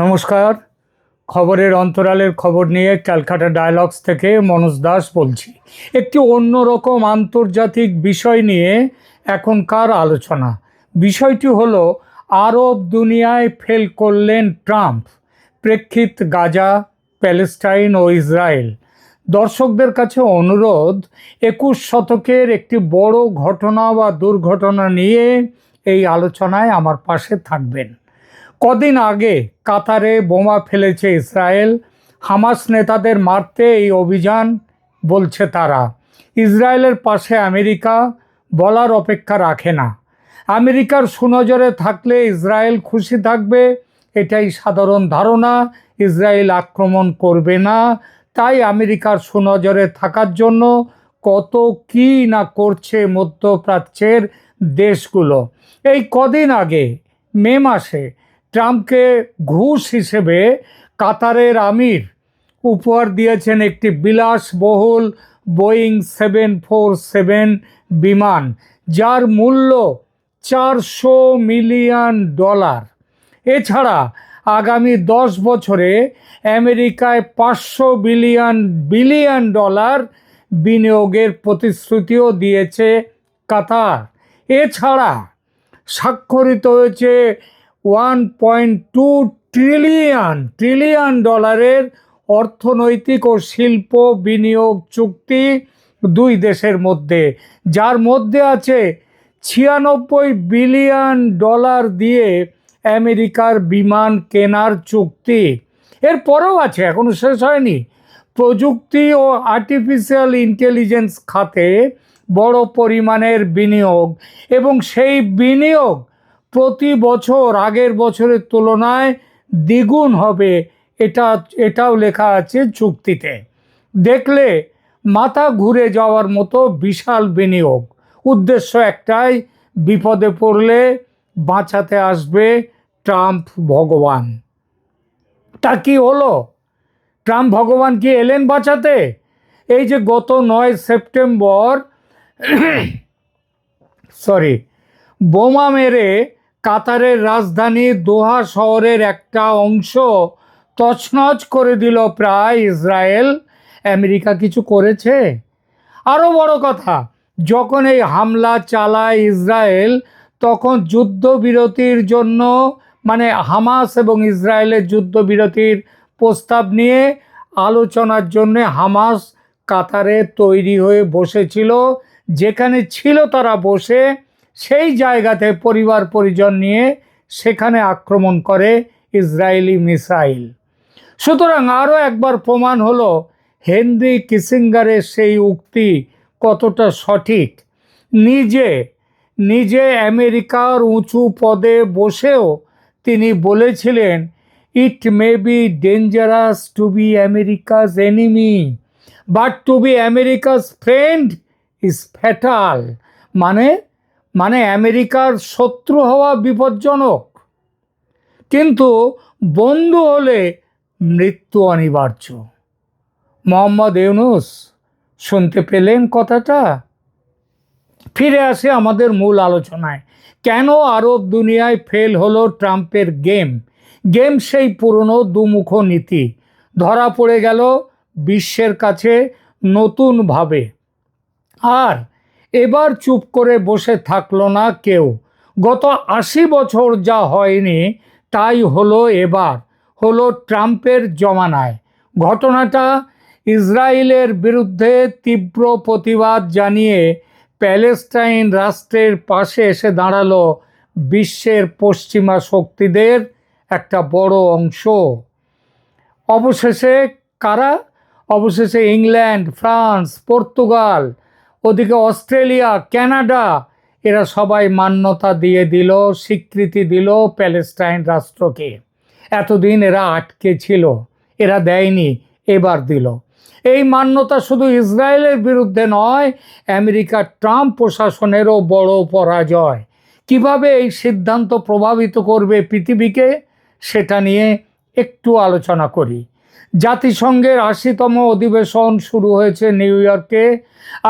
নমস্কার। খবরের অন্তরালের খবর নিয়ে ক্যালকাটা ডায়ালগস থেকে মনোজ দাস বলছি। একটি অন্যরকম আন্তর্জাতিক বিষয় নিয়ে এখনকার আলোচনা। বিষয়টি হলো, আরব দুনিয়ায় ফেল করলেন ট্রাম্প, প্রেক্ষিত গাজা, প্যালেস্টাইন ও ইসরায়েল। দর্শকদের কাছে অনুরোধ, একুশ শতকের একটি বড় ঘটনা বা দুর্ঘটনা নিয়ে এই আলোচনায় আমার পাশে থাকবেন। কদিন আগে কাতারে বোমা ফেলেছে ইসরায়েল, হামাস নেতাদের মারতে এই অভিযান বলছে তারা। ইসরায়েলের পাশে আমেরিকা বলার অপেক্ষা রাখে না। আমেরিকার সুনজরে থাকলে ইসরায়েল খুশি থাকবে, এটাই সাধারণ ধারণা। ইসরায়েল আক্রমণ করবে না, তাই আমেরিকার সুনজরে থাকার জন্য কত কি না করছে মধ্যপ্রাচ্যের দেশগুলো। এই কদিন আগে, মে মাসে ট্রাম্পকে ঘুষ হিসেবে কাতারের আমির উপহার দিয়েছেন একটি বিলাসবহুল বোয়িং সেভেন ফোর সেভেন বিমান, যার মূল্য চারশো মিলিয়ন ডলার। এছাড়া আগামী দশ বছরে আমেরিকায় পাঁচশো বিলিয়ন বিলিয়ন ডলার বিনিয়োগের প্রতিশ্রুতিও দিয়েছে কাতার। এছাড়া স্বাক্ষরিত হয়েছে one point two trillion trillion ডলারের অর্থনৈতিক ও শিল্প বিনিয়োগ চুক্তি দুই দেশের মধ্যে। যার মধ্যে আছে ছিয়ানব্বই বিলিয়ন ডলার দিয়ে আমেরিকার বিমান কেনার চুক্তি। এরপরেও আছে, এখনও শেষ হয়নি। প্রযুক্তি ও আর্টিফিশিয়াল ইন্টেলিজেন্স খাতে বড় পরিমাণের বিনিয়োগ এবং সেই বিনিয়োগ প্রতি বছর আগের বছরের তুলনায় দ্বিগুণ হবে। এটা, এটাও লেখা আছে চুক্তিতে। দেখলে মাথা ঘুরে যাওয়ার মতো বিশাল বিনিয়োগ। উদ্দেশ্য একটাই, বিপদে পড়লে বাঁচাতে আসবে ট্রাম্প ভগবান। তা কি হলো? ট্রাম্প ভগবান কি এলেন বাঁচাতে? এই যে গত নয় সেপ্টেম্বর, সরি, বোমা মেরে কাতারের রাজধানী দোহা শহরের একটা অংশ তছনছ করে দিল প্রায় ইসরায়েল। আমেরিকা কিছু করেছে? আরও বড় কথা, যখন এই হামলা চালায় ইসরায়েল, তখন যুদ্ধবিরতির জন্য মানে হামাস এবং ইসরায়েলের যুদ্ধবিরতির প্রস্তাব নিয়ে আলোচনার জন্যে হামাস কাতারে তৈরি হয়ে বসেছিল। যেখানে ছিল তারা বসে সেই জায়গাতে পরিবার পরিজন নিয়ে সেখানে আক্রমণ করে ইসরায়েলি মিসাইল। সুতরাং আরও একবার প্রমাণ হলো, হেনরি কিসিঙ্গারের সেই উক্তি কতটা সঠিক। নিজে নিজে আমেরিকার উঁচু পদে বসেও তিনি বলেছিলেন it may be dangerous to be America's enemy but to be America's friend is fatal মানে মানে আমেরিকার শত্রু হওয়া বিপজ্জনক। কিন্তু বন্ধু হলে মৃত্যু অনিবার্য। মোহাম্মদ ইউনুস, শুনতে পেলেন কথাটা? ফিরে আসে আমাদের মূল আলোচনায়। কেন আরব দুনিয়ায় ফেল হলো ট্রাম্পের গেম? গেম সেই পুরনো দুমুখ নীতি। ধরা পড়ে গেল বিশ্বের কাছে নতুনভাবে। আর এবার চুপ করে বসে থাকল না কেউ। গত আশি বছর যা হয়নি, তাই হলো এবার, হলো ট্রাম্পের জমানায়। ঘটনাটা ইসরায়েলের বিরুদ্ধে তীব্র প্রতিবাদ জানিয়ে প্যালেস্টাইন রাষ্ট্রের পাশে এসে দাঁড়াল বিশ্বের পশ্চিমা শক্তিদের একটা বড় অংশ। অবশেষে কারা? অবশেষে ইংল্যান্ড, ফ্রান্স, পর্তুগাল ওদিকে অস্ট্রেলিয়া কানাডা এরা সবাই মান্যতা দিয়ে দিল, স্বীকৃতি দিল প্যালেস্টাইন রাষ্ট্রকে। এতদিন এরা আটকে ছিল, এরা দেয়নি, এবার দিল। এই মান্যতা শুধু ইসরায়েলের বিরুদ্ধে নয় আমেরিকার ট্রাম্প প্রশাসনেরও বড় পরাজয়। কীভাবে এই সিদ্ধান্ত প্রভাবিত করবে পৃথিবীকে, সেটা নিয়ে একটু আলোচনা করি। জাতিসংঘের আশিতম অধিবেশন শুরু হয়েছে নিউ ইয়র্কে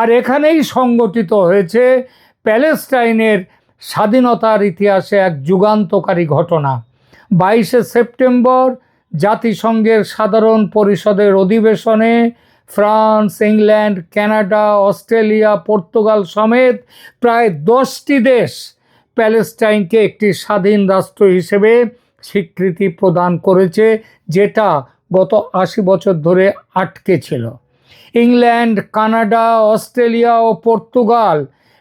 আর এখানেই সংগঠিত হয়েছে প্যালেস্টাইনের স্বাধীনতার ইতিহাসে এক যুগান্তকারী ঘটনা। বাইশে সেপ্টেম্বর জাতিসংঘের সাধারণ পরিষদের অধিবেশনে France, England, Canada, Australia, Portugal সমেত প্রায় দশটি দেশ প্যালেস্টাইনকে একটি স্বাধীন রাষ্ট্র হিসেবে স্বীকৃতি প্রদান করেছে, যেটা গত আশি বছর ধরে আটকে ছিল। ইংল্যান্ড, কানাডা, অস্ট্রেলিয়া ও পর্তুগাল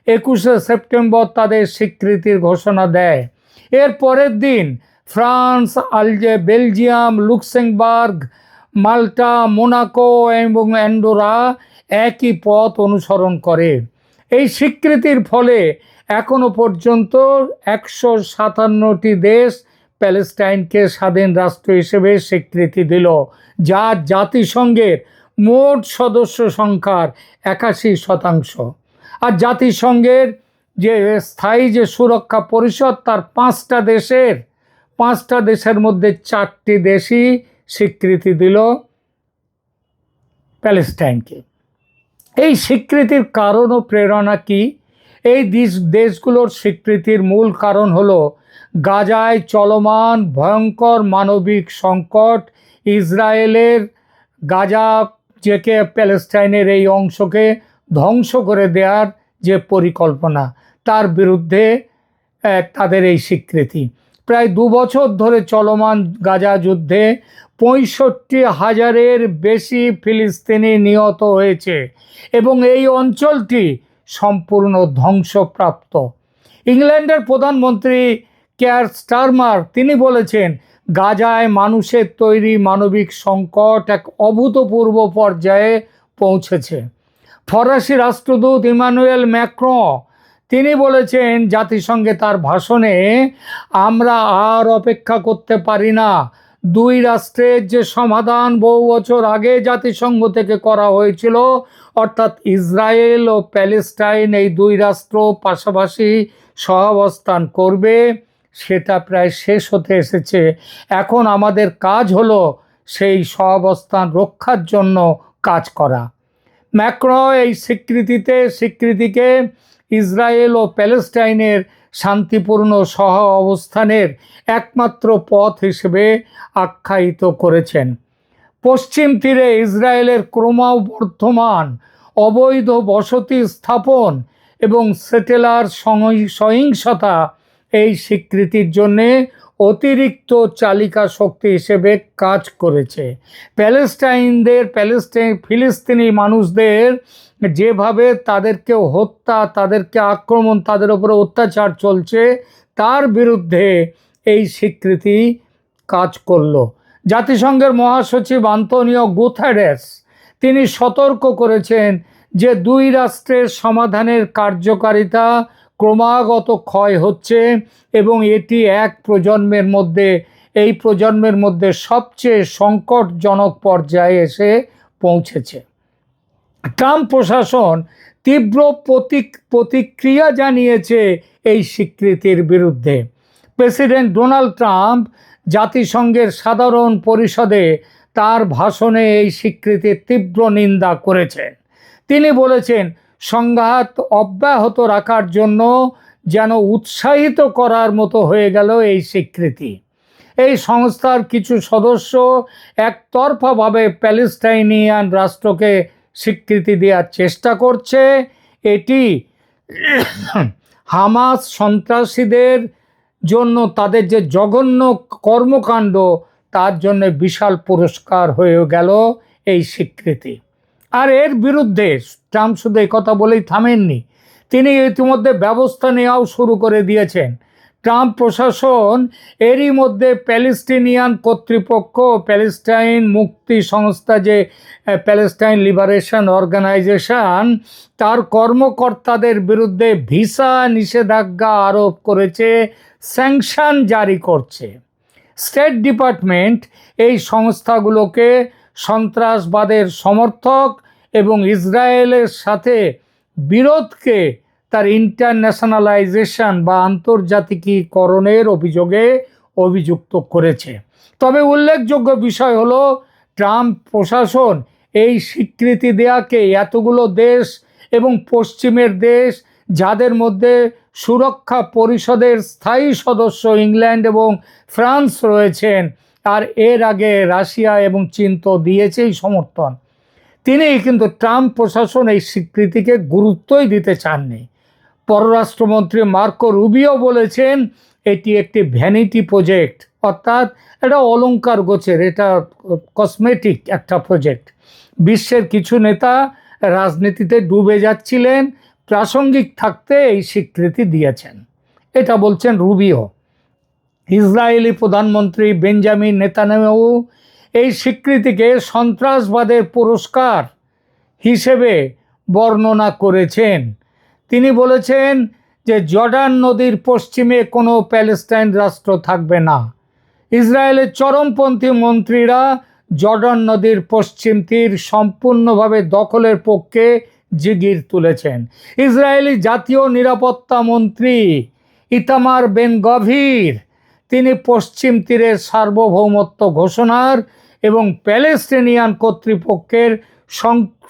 একুশে সেপ্টেম্বর তাদের স্বীকৃতির ঘোষণা দেয়। এর পরের দিন ফ্রান্স, আলজে, বেলজিয়াম, লুক্সেমবার্গ, মাল্টা, মোনাকো এবং অ্যান্ডোরা একই পথ অনুসরণ করে। এই স্বীকৃতির ফলে এখনও পর্যন্ত একশো সাতান্নটি দেশ প্যালেস্টাইনকে স্বাধীন রাষ্ট্র হিসেবে স্বীকৃতি দিল, যা জাতিসংঘের মোট সদস্য সংখ্যার একাশি শতাংশ। আর জাতিসংঘের যে স্থায়ী যে সুরক্ষা পরিষদ, তার পাঁচটা দেশের পাঁচটা দেশের মধ্যে চারটি দেশই স্বীকৃতি দিল প্যালেস্টাইনকে। এই স্বীকৃতির কারণ ও প্রেরণা কি? এই দেশগুলোর স্বীকৃতির মূল কারণ হলো গাজায় চলমান ভয়ঙ্কর মানবিক সংকট ইসরায়েলের গাজা যেকে প্যালেস্টাইনের এই অংশকে ধ্বংস করে দেওয়ার যে পরিকল্পনা, তার বিরুদ্ধে তাদের এই স্বীকৃতি। প্রায় দু বছর ধরে চলমান গাজা যুদ্ধে পঁয়ষট্টি হাজারের বেশি ফিলিস্তিনি নিহত হয়েছে এবং এই অঞ্চলটি সম্পূর্ণ ধ্বংসপ্রাপ্ত। ইংল্যান্ডের প্রধানমন্ত্রী কেয়ার স্টারমার, তিনি বলেছেন, গাজায় মানুষের তৈরি মানবিক সংকট এক অভূতপূর্ব পর্যায়ে পৌঁছেছে। ফরাসি রাষ্ট্রদূত ইমানুয়েল ম্যাক্রো তিনি বলেছেন, জাতিসংঘে তার ভাষণে, আমরা আর অপেক্ষা করতে পারি না। দুই রাষ্ট্রের যে সমাধান বহু বছর আগে জাতিসংঘ থেকে করা হয়েছিল, অর্থাৎ ইসরায়েল ও প্যালেস্টাইন এই দুই রাষ্ট্র পাশাপাশি সহাবস্থান করবে। সেটা প্রায় শেষ হতে এসেছে। এখন আমাদের কাজ হলো সেই সহাবস্থান রক্ষার জন্য কাজ করা। ম্যাক্রো এই স্বীকৃতিতে, স্বীকৃতিকে ইসরায়েল ও প্যালেস্টাইনের শান্তিপূর্ণ সহ অবস্থানের একমাত্র পথ হিসেবে আখ্যায়িত করেছেন। পশ্চিম তীরে ইসরায়েলের ক্রমবর্ধমান, অবৈধ বসতি স্থাপন এবং সেটেলার সহি- সহিংসতা এই স্বীকৃতির জন্যে অতিরিক্ত চালিকা শক্তি হিসেবে কাজ করেছে। প্যালেস্টাইনদের, প্যালেস্টাইন, ফিলিস্তিনি মানুষদের যেভাবে তাদেরকে হত্যা, তাদেরকে আক্রমণ, তাদের উপরে অত্যাচার চলছে, তার বিরুদ্ধে এই স্বীকৃতি কাজ করল। জাতিসংঘের মহাসচিব আন্তনিও গুথারেস তিনি সতর্ক করেছেন যে দুই রাষ্ট্রের সমাধানের কার্যকারিতা ক্রমাগত ক্ষয় হচ্ছে এবং এটি এক প্রজন্মের মধ্যে, এই প্রজন্মের মধ্যে সবচেয়ে সংকটজনক পর্যায়ে এসে পৌঁছেছে। ট্রাম্প প্রশাসন তীব্র প্রতিক, প্রতিক্রিয়া জানিয়েছে এই স্বীকৃতির বিরুদ্ধে। প্রেসিডেন্ট ডোনাল্ড ট্রাম্প জাতিসংঘের সাধারণ পরিষদে তার ভাষণে এই স্বীকৃতির তীব্র নিন্দা করেছেন। তিনি বলেছেন সংঘাত অব্যাহত রাখার জন্য যেন উৎসাহিত করার মতো হয়ে গেল এই স্বীকৃতি। এই সংস্থার কিছু সদস্য একতরফাভাবে প্যালেস্টাইনিয়ান রাষ্ট্রকে স্বীকৃতি দেওয়ার চেষ্টা করছে। এটি হামাস সন্ত্রাসীদের জন্য তাদের যে জঘন্য কর্মকাণ্ড, তার জন্য বিশাল পুরস্কার হয়ে গেল এই স্বীকৃতি। আর এর বিরুদ্ধে ট্রাম্প শুধু কথা বলেই থামেননি, তিনি ইতিমধ্যে ব্যবস্থা নেওয়াও শুরু করে দিয়েছেন। ট্রাম্প প্রশাসন এরই মধ্যে প্যালেস্টিনিয়ান কর্তৃপক্ষ, প্যালেস্টাইন মুক্তি সংস্থা যে প্যালেস্টাইন লিবারেশন অর্গানাইজেশন, তার কর্মকর্তাদের বিরুদ্ধে ভিসা নিষেধাজ্ঞা আরোপ করেছে, স্যাংশন জারি করছে। স্টেট ডিপার্টমেন্ট এই সংস্থাগুলোকে সন্ত্রাসবাদের সমর্থক এবং ইসরায়েলের সাথে বিরোধকে তার ইন্টারন্যাশনালাইজেশন বা আন্তর্জাতিকীকরণের অভিযোগে অভিযুক্ত করেছে। তবে উল্লেখযোগ্য বিষয় হলো, ট্রাম্প প্রশাসন এই স্বীকৃতি দেয়াকে এতগুলো দেশ এবং পশ্চিমের দেশ, যাদের মধ্যে সুরক্ষা পরিষদের স্থায়ী সদস্য ইংল্যান্ড এবং ফ্রান্স রয়েছেন, আর এর আগে রাশিয়া এবং চীন তো দিয়েছেই সমর্থন। তিনি কিন্তু ট্রাম্প প্রশাসন এই স্বীকৃতিকে গুরুত্বই দিতে চাননি। পররাষ্ট্রমন্ত্রী মার্কো রুবিও বলেছেন, এটি একটি ভ্যানিটি প্রজেক্ট অর্থাৎ এটা অলঙ্কার গোছের, এটা কসমেটিক একটা প্রজেক্ট বিশ্বের কিছু নেতা রাজনীতিতে ডুবে যাচ্ছিলেন, প্রাসঙ্গিক থাকতে এই স্বীকৃতি দিয়েছেন। এটা বলছেন রুবিও। ইসরায়েলি প্রধানমন্ত্রী বেঞ্জামিন নেতানিয়াহু এই স্বীকৃতিকে সন্ত্রাসবাদের পুরস্কার হিসেবে বর্ণনা করেছেন। তিনি বলেছেন যে জর্ডান নদীর পশ্চিমে কোনো প্যালেস্টাইন রাষ্ট্র থাকবে না। ইসরায়েলের চরমপন্থী মন্ত্রীরা জর্ডান নদীর পশ্চিম তীর সম্পূর্ণভাবে দখলের পক্ষে জিগির তুলেছেন। ইসরায়েলি জাতীয় নিরাপত্তা মন্ত্রী ইতামার বেন গভীর তিনি পশ্চিম তীরের সার্বভৌমত্ব ঘোষণার এবং প্যালেস্টিনিয়ান কর্তৃপক্ষের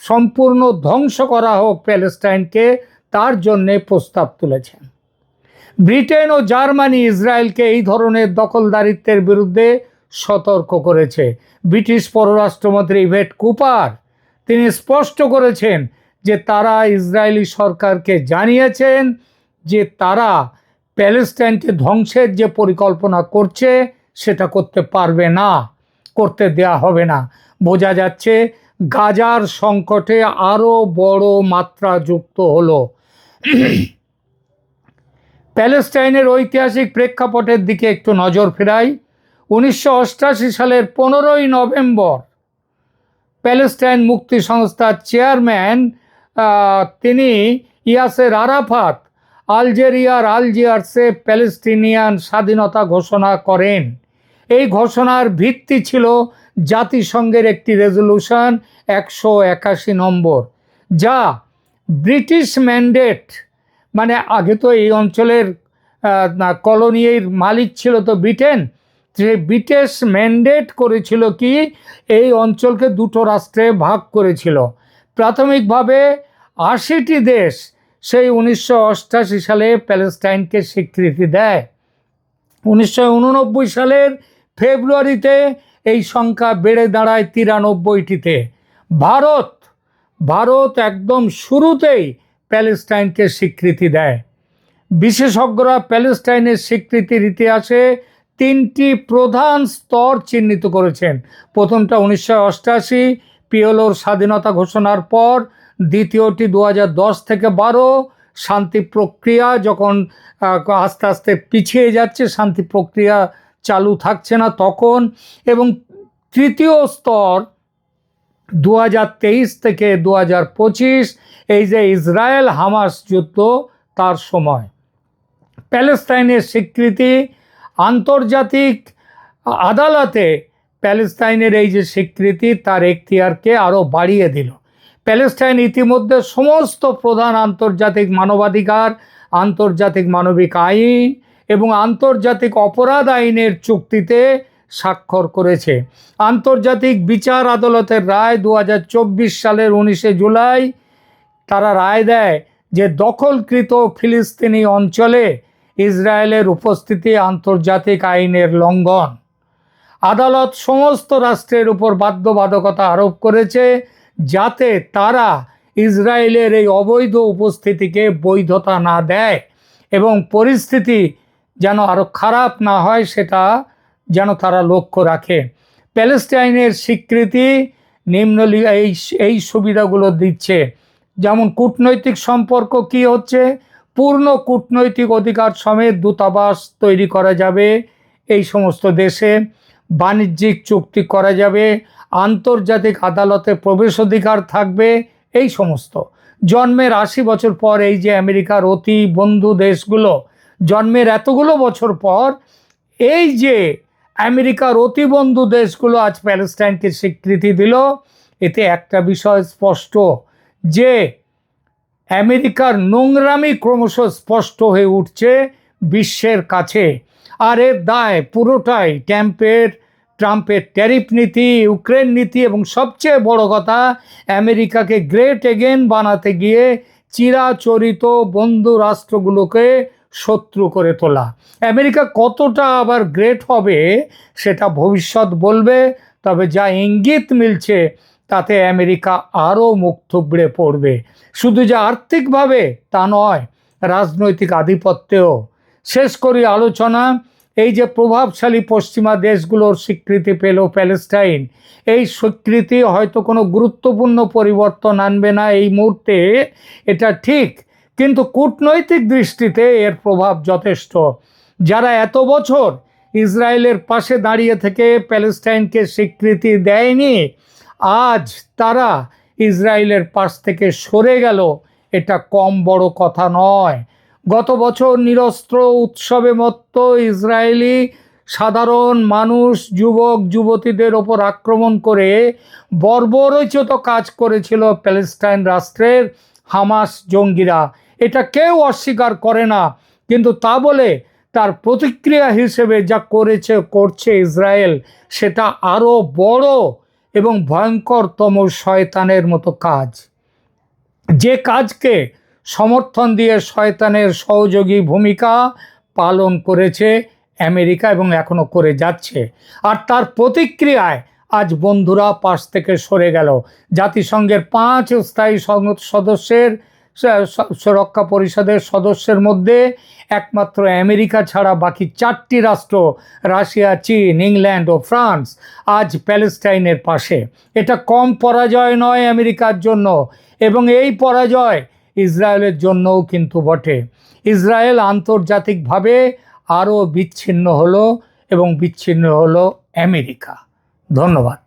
সম্পূর্ণ ধ্বংস করা হোক প্যালেস্টাইনকে, তার জন্যে প্রস্তাব তুলেছেন। ব্রিটেন ও জার্মানি ইসরায়েলকে এই ধরনের দখলদারিত্বের বিরুদ্ধে সতর্ক করেছে। ব্রিটিশ পররাষ্ট্রমন্ত্রী ইভেট কুপার, তিনি স্পষ্ট করেছেন যে তারা ইসরায়েলি সরকারকে জানিয়েছেন যে তারা প্যালেস্টাইনকে ধ্বংসের যে পরিকল্পনা করছে, সেটা করতে পারবে না। করতে দেয়া হবে না। বোঝা যাচ্ছে গাজার সংকটে আরও বড় মাত্রা যুক্ত হলো। প্যালেস্টাইনের ঐতিহাসিক প্রেক্ষাপটের দিকে একটু নজর ফেরাই। উনিশশো সালের পনেরোই নভেম্বর প্যালেস্টাইন মুক্তি সংস্থার চেয়ারম্যান তিনি ইয়াসের আরাফাত আলজেরিয়ার আলজিয়ার্সে প্যালেস্টিনিয়ান স্বাধীনতা ঘোষণা করেন। এই ঘোষণার ভিত্তি ছিল জাতিসংঘের একটি রেজলিউশন একশো একাশি নম্বর, যা ব্রিটিশ ম্যান্ডেট মানে আগে তো এই অঞ্চলের কলোনির মালিক ছিল তো ব্রিটেন, যে ব্রিটিশ ম্যান্ডেট করেছিল কি, এই অঞ্চলকে দুটো রাষ্ট্রে ভাগ করেছিল। প্রাথমিকভাবে আশিটি দেশ সেই উনিশশো সালে প্যালেস্টাইনকে স্বীকৃতি দেয়। উনিশশো উননব্বই সালের ফেব্রুয়ারিতে এই সংখ্যা বেড়ে দাঁড়ায় তিরানব্বইটিতে। ভারত ভারত একদম শুরুতেই প্যালেস্টাইনকে স্বীকৃতি দেয়। বিশেষজ্ঞরা প্যালেস্টাইনের স্বীকৃতির ইতিহাসে তিনটি প্রধান স্তর চিহ্নিত করেছেন। প্রথমটা উনিশশো অষ্টাশি, পিওলোর স্বাধীনতা ঘোষণার পর, দ্বিতীয়টি দু হাজার দশ থেকে বারো, শান্তি প্রক্রিয়া যখন আস্তে আস্তে পিছিয়ে যাচ্ছে, শান্তি প্রক্রিয়া চালু থাকছে না তখন এবং তৃতীয় স্তর দু হাজার তেইশ থেকে দু হাজার পঁচিশ, এই যে ইসরায়েল হামাস যুদ্ধ তার সময়। প্যালেস্তাইনের স্বীকৃতি, আন্তর্জাতিক আদালতে প্যালেস্তাইনের এই যে স্বীকৃতি তার এখতিয়ারকে আরও বাড়িয়ে দিল। প্যালেস্টাইন ইতিমধ্যে সমস্ত প্রধান আন্তর্জাতিক মানবাধিকার, আন্তর্জাতিক মানবিক আইন এবং আন্তর্জাতিক অপরাধ আইনের চুক্তিতে স্বাক্ষর করেছে। আন্তর্জাতিক বিচার আদালতের রায় দু হাজার চব্বিশ সালের উনিশে জুলাই তারা রায় দেয় যে দখলকৃত ফিলিস্তিনি অঞ্চলে ইসরায়েলের উপস্থিতি আন্তর্জাতিক আইনের লঙ্ঘন। আদালত সমস্ত রাষ্ট্রের উপর বাধ্যবাধকতা আরোপ করেছে যাতে তারা ইসরায়েলের এই অবৈধ উপস্থিতিকে বৈধতা না দেয় এবং পরিস্থিতি যেন আরও খারাপ না হয় সেটা যেন তারা লক্ষ্য রাখে। প্যালেস্টাইনের স্বীকৃতি নিম্ন এই এই সুবিধাগুলো দিচ্ছে। যেমন কূটনৈতিক সম্পর্ক কি হচ্ছে? পূর্ণ কূটনৈতিক অধিকার সমেত দূতাবাস তৈরি করা যাবে এই সমস্ত দেশে। বাণিজ্যিক চুক্তি করা যাবে। আন্তর্জাতিক আদালতে প্রবেশ অধিকার থাকবে এই সমস্ত। জন্মের আশি বছর পর এই যে আমেরিকার অতি বন্ধু দেশগুলো জন্মের এতগুলো বছর পর এই যে আমেরিকার অতিবন্ধু দেশগুলো আজ প্যালেস্টাইনকে স্বীকৃতি দিল, এতে একটা বিষয় স্পষ্ট, যে আমেরিকার নোংরামি ক্রমশ স্পষ্ট হয়ে উঠছে বিশ্বের কাছে। আর এর দায় পুরোটাই ট্যাম্পের ট্রাম্পের ট্যারিফ নীতি, ইউক্রেন নীতি এবং সবচেয়ে বড় কথা, আমেরিকাকে গ্রেট এগেন বানাতে গিয়ে চিরাচরিত বন্ধু রাষ্ট্রগুলোকে শত্রু করে তোলা। আমেরিকা কতটা আবার গ্রেট হবে সেটা ভবিষ্যৎ বলবে, তবে যা ইঙ্গিত মিলছে তাতে আমেরিকা আরও মুখ থুবড়ে পড়বে। শুধু যে আর্থিকভাবে তা নয়, রাজনৈতিক আধিপত্যেও। শেষ করি আলোচনা, এই যে প্রভাবশালী পশ্চিমা দেশগুলোর স্বীকৃতি পেল প্যালেস্টাইন, এই স্বীকৃতি হয়তো কোনো গুরুত্বপূর্ণ পরিবর্তন আনবে না এই মুহূর্তে, এটা ঠিক। কিন্তু কূটনৈতিক দৃষ্টিতে এর প্রভাব যথেষ্ট। যারা এত বছর ইসরায়েলের পাশে দাঁড়িয়ে থেকে প্যালেস্টাইনকে স্বীকৃতি দেয়নি, আজ তারা ইসরায়েলের পাশ থেকে সরে গেল। এটা কম বড় কথা নয়। গত বছর নিরস্ত্র উৎসবে মত্ত ইসরায়েলি সাধারণ মানুষ, যুবক, যুবতীদের ওপর আক্রমণ করে বর্বরচিত কাজ করেছিল প্যালেস্টাইন রাষ্ট্রের হামাস জঙ্গিরা। এটা কেউ অস্বীকার করে না। কিন্তু তা বলে তার প্রতিক্রিয়া হিসেবে যা করেছে, করছে ইসরায়েল, সেটা আরও বড় এবং ভয়ঙ্করতম শয়তানের মতো কাজ। যে কাজকে সমর্থন দিয়ে শয়তানের সহযোগী ভূমিকা পালন করেছে আমেরিকা এবং এখনও করে যাচ্ছে। আর তার প্রতিক্রিয়ায় আজ বন্ধুরা পাশ থেকে সরে গেল। জাতিসংঘের পাঁচ স্থায়ী সদস্যের সুরক্ষা পরিষদের সদস্যের মধ্যে একমাত্র আমেরিকা ছাড়া বাকি চারটি রাষ্ট্র, রাশিয়া, চীন, ইংল্যান্ড ও ফ্রান্স, আজ প্যালেস্টাইনের পাশে। এটা কম পরাজয় নয় আমেরিকার জন্য এবং এই পরাজয় ইসরায়েলের জন্যও কিন্তু বটে। ইসরায়েল আন্তর্জাতিকভাবে আরও বিচ্ছিন্ন হলো এবং বিচ্ছিন্ন হলো আমেরিকা। ধন্যবাদ।